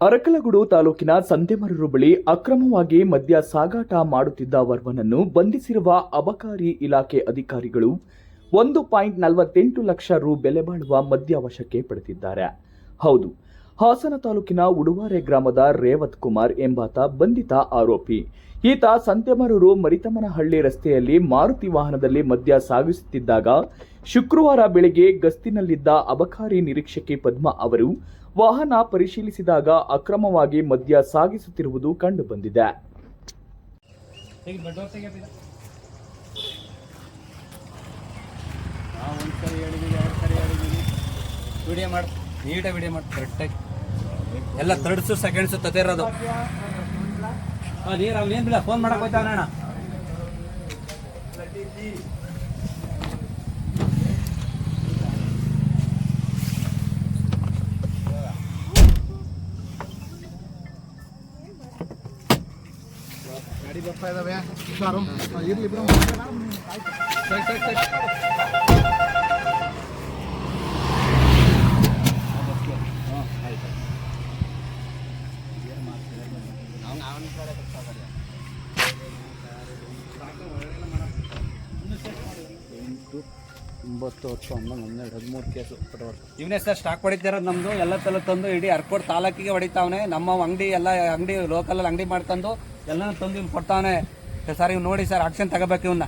ಅರಕಲಗೂಡು ತಾಲೂಕಿನ ಸಂದೇಮರರು ಬಳಿ ಅಕ್ರಮವಾಗಿ ಮದ್ಯ ಸಾಗಾಟ ಮಾಡುತ್ತಿದ್ದ ವರ್ವನನ್ನು ಬಂಧಿಸಿರುವ ಅಬಕಾರಿ ಇಲಾಖೆ ಅಧಿಕಾರಿಗಳು ಒಂದು ಪಾಯಿಂಟ್ ನಲವತ್ತೆಂಟು ಲಕ್ಷ ರು ಬೆಲೆ ಬಾಳುವ ಮದ್ಯ ವಶಕ್ಕೆ ಪಡೆದಿದ್ದಾರೆ. ಹೌದು ಹಾಸನ ತಾಲೂಕಿನ ಉಡುವಾರೆ ಗ್ರಾಮದ ರೇವತ್ ಕುಮಾರ್ ಎಂಬಾತ ಬಂಧಿತ ಆರೋಪಿ. ಈತ ಸಂತೆಮರೂರು ಮರಿತಮ್ಮನಹಳ್ಳಿ ರಸ್ತೆಯಲ್ಲಿ ಮಾರುತಿ ವಾಹನದಲ್ಲಿ ಮದ್ಯ ಸಾಗಿಸುತ್ತಿದ್ದಾಗ ಶುಕ್ರವಾರ ಬೆಳಗ್ಗೆ ಗಸ್ತಿನಲ್ಲಿದ್ದ ಅಬಕಾರಿ ನಿರೀಕ್ಷಕಿ ಪದ್ಮ ಅವರು ವಾಹನ ಪರಿಶೀಲಿಸಿದಾಗ ಅಕ್ರಮವಾಗಿ ಮದ್ಯ ಸಾಗಿಸುತ್ತಿರುವುದು ಕಂಡುಬಂದಿದೆ. ನೀಟಾಗಿ ವಿಡಿಯೋ ಮಾಡಿ ಕರೆಕ್ಟಾಗಿ ಎಲ್ಲ ತರ್ಡ್ಸು ಸೆಕೆಂಡ್ಸು ತತಿರೋದು ಹಾಂ ನೀರು ಅವ್ನೇನು ಬಿಡ ಫೋನ್ ಮಾಡಕ್ಕೆ ಹೋಯ್ತಾ ಅಣ್ಣ. ಗಾಡಿ ಬರ್ತಾ ಇದಾವೆ. ಇರ್ಲಿ ಬಿಡು. ಸರಿ ಒಂಬತ್ತು ಹತ್ತು ಹನ್ನೊಂದು ಹನ್ನೆರಡು ಹದಿಮೂರು ಕೇಸು ಇವನೇ ಸರ್ ಸ್ಟಾಕ್ ಹೊಡಿತಿರೋದು ನಮ್ಮದು ಎಲ್ಲ ತಲೆ ತಂದು ಇಡೀ ಅರ್ಕೋಟ್ ತಾಲೂಕಿಗೆ ಹೊಡಿತಾವನೆ. ನಮ್ಮ ಅಂಗಡಿ ಎಲ್ಲ ಅಂಗಡಿ ಲೋಕಲಲ್ಲಿ ಅಂಗಡಿ ಮಾಡ್ತಂದು ಎಲ್ಲನೂ ತಂದು ಇವ್ನು ಕೊಡ್ತಾವನೆ. ಸರ್ ಇವ್ನು ನೋಡಿ ಸರ್ ಆಕ್ಷನ್ ತಗೋಬೇಕು ಇವನ್ನ